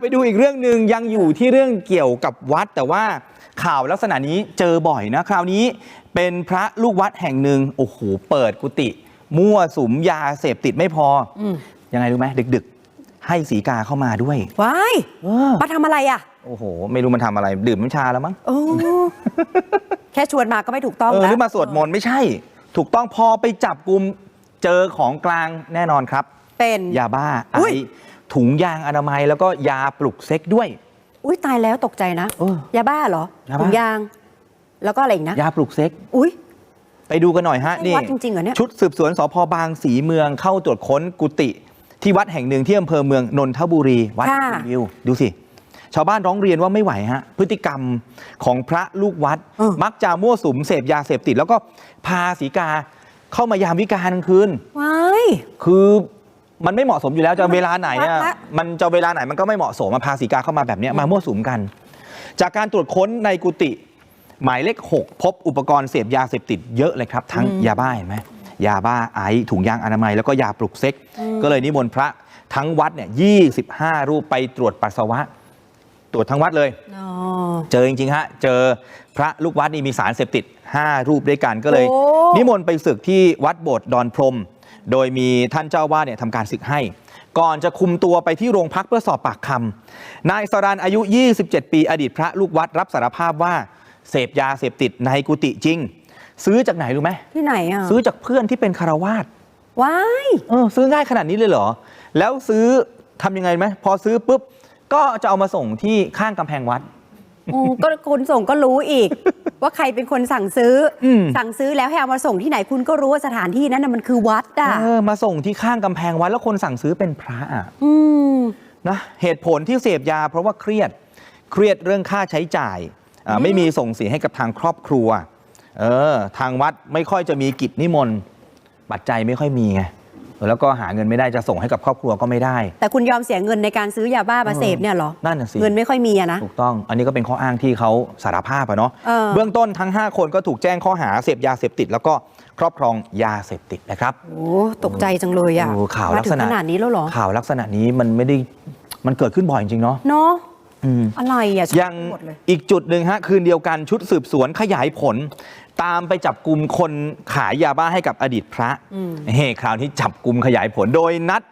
ไปดูอีกเรื่องหนึ่งยังอยู่ที่เรื่องเกี่ยวกับวัด แต่ว่าข่าวลักษณะนี้เจอบ่อยนะคราวนี้เป็นพระลูกวัดแห่งหนึ่งโอ้โหเปิดกุฏิมั่วสุมยาเสพติดไม่พออมยังไงรู้ไหมดึกๆ ให้สีกาเข้ามาด้วยว้ายเออมาทำอะไรอะ โอ้โห ไม่รู้มันทำอะไร ดื่มน้ำชาแล้วมั้งโอ้ แค่ชวนมาก็ไม่ถูกต้องเออแล้วหรือมาสวดมนต์ไม่ใช่ ถูกต้องพอไปจับกลุ่มเจอของกลางแน่นอนครับ เป็น ยาบ้าไออุ๊ย ถุงยางอนามัยแล้วก็ยาปลุกเซ็กด้วย อุ้ยตายแล้วตกใจนะ เออยาบ้าเหรอยาบ้า ถุงยาง แล้วก็อะไรอีกนะ ยาปลุกเซ็ก อุ้ย ไปดูกันหน่อยฮะใช่นี่วัดจริงๆเหรอเนี่ย ชุดสืบสวนสพบางสีเมืองเข้าตรวจค้นกุฏิที่วัดแห่งหนึ่งที่อำเภอเมืองนนทบุรีวัดค่ะ คุณวิวดูสิ ชาวบ้านร้องเรียนว่าไม่ไหวฮะ พฤติกรรมของพระลูกวัดเออมักจะมั่วสุมเสพยาเสพติด แล้วก็พาสีกาเข้ามายามวิการกลางคืน ว้าย คือ มันไม่เหมาะสมอยู่แล้วจะเวลาไหนวัอะดละมันจะเวลาไหนมันก็ไม่เหมาะสมมาพาสีกาเข้ามาแบบเนี้ยมามั่วสุมกัน จากการตรวจค้นในกุฏิหมายเลข 6 พบอุปกรณ์เสพยาเสพติดเยอะเลยครับ ทั้งยาบ้าเห็นไหมยาบ้าไอซ์ถุงยางอนามัยแล้วก็ยาปลุกเซ็ก ก็เลยนิมนต์พระทั้งวัดเนี่ย25รูปไปตรวจปัสสาวะ ตรวจทั้งวัดเลยอ๋อเจอจริงๆฮะ เจอพระลูกวัดนี่มีสารเสพติด 5 รูปด้วยกันก็เลยโอ้นิมนต์ไปศึกที่วัดโบสถ์ดอนพรหม โดยมีท่านเจ้าวาดเนี่ยทำการศึกให้ ก่อนจะคุมตัวไปที่โรงพักเพื่อสอบปากคำนายสรันอายุ 27 ปีอดีตพระลูกวัดรับสารภาพว่า เสพยาเสพติดในกุฏิจริง ซื้อจากไหนรู้ไหมที่ไหนอะซื้อจากเพื่อนที่เป็นคารวาสว้ายเออซื้อง่ายขนาดนี้เลยเหรอ แล้วซื้อทำยังไงไหมพอซื้อปุ๊บก็จะเอามาส่งที่ข้างกำแพงวัด โอ้ก็คนส่งก็รู้อีก ว่าใครเป็นคนสั่งซื้ออมสั่งซื้อแล้วให้เอามาส่งที่ไหนคุณก็รู้ว่าสถานที่นั้นนะมันคือวัดอะเออมาส่งที่ข้างกำแพงวัดแล้วคนสั่งซื้อเป็นพระอะอืมนะเหตุผลที่เสพยา เพราะว่าเครียดเครียดเรื่องค่าใช้จ่ายอ่าไม่มีส่งเสียให้กับทางครอบครัว เออ ทางวัดไม่ค่อยจะมีกิจนิมนต์ปัจจัยไม่ค่อยมีไง แล้วก็หาเงินไม่ได้จะส่งให้กับครอบครัวก็ไม่ได้ แต่คุณยอมเสียเงินในการซื้อยาบ้ามาเสพเนี่ยเหรอนั่นน่ะสิเงินไม่ค่อยมีอะนะถูกต้อง อันนี้ก็เป็นข้ออ้างที่เขาสารภาพอะเนาะเออเบื้องต้นทั้ง 5 คนก็ถูกแจ้งข้อหาเสพยาเสพติด แล้วก็ครอบครองยาเสพติดนะครับโอ้ตกใจจังเลยอะโอ้ข่าวมาลักถึษงณะขนาดนี้แล้วเหรอข่าวลักษณะนี้มันไม่ได้มันเกิดขึ้นบ่อยจริงๆเนาะเนาะอืมอะไรอะยังหมดเลยอีกจุดหนึ่งฮะคืนเดียวกันชุดสืบสวนขยายผล ตามไปจับกลุ่มคนขายยาบ้าให้กับอดีตพระอืมเฮ้คราวนี้จับกลุ่มขยายผลโดยนัด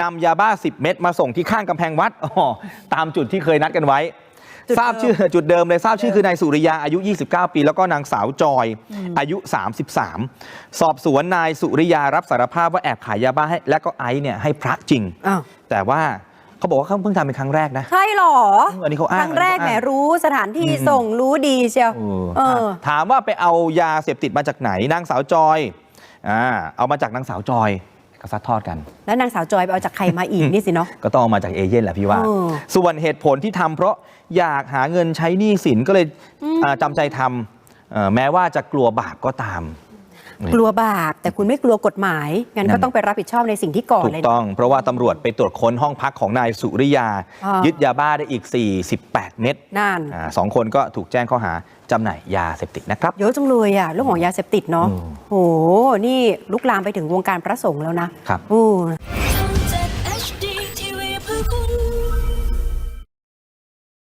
นำยาบ้า 10 เม็ดมาส่งที่ข้างกำแพงวัดอ๋อตามจุดที่เคยนัดกันไว้จุดเดิมทราบชื่อจุดเดิมเลยทราบชื่อคือนายสุริยาอายุ 29 ปี แล้วก็นางสาวจอยอายุ 33 สอบสวนนายสุริยารับสารภาพว่าแอบขายยาบ้าให้และก็ไอซ์เนี่ยให้พระจริงอ้าวแต่ว่า เขาบอกว่าเขาเพิ่งทำเป็นครั้งแรกนะ ใช่เหรอ อันนี้เขาอ้างครั้งแรกอันนี้แหมเขาอ้างรู้สถานที่อืมส่งรู้ดีเชียวเออเออถามว่าไปเอายาเสพติดมาจากไหนนางสาวจอยอ่าเอามาจากนางสาวจอยก็ซัดทอดกัน แล้วนางสาวจอยไปเอาจากใครมาอีกนี่สิเนาะก็ต้องเอามาจากเอเย่นแหละพี่ว่าเออส่วนเหตุผลที่ทำเพราะอยากหาเงินใช้หนี้สินก็เลยอ่าจำใจทำเอ่อแม้ว่าจะกลัวบาปก็ตาม กลัวบาปแต่คุณไม่กลัวกฎหมายงั้นนั่ก็นต้องไปรับผิดชอบในสิ่งที่ก่อถูกเลยต้อง เพราะว่าตำรวจไปตรวจค้นห้องพักของนายสุริยาอ่ายึยึดยาบ้าได้อีก 48 เม็ดนั่นอ่าสองคนก็ถูกแจ้งข้อหาจำหน่ายยาเสพติดนะครับเยอะจังเลยอะเรื่องของยาเสพติดเนาะอืมโหนี่ลุกลามไปถึงวงการพระสงฆ์แล้วนะครับโอ้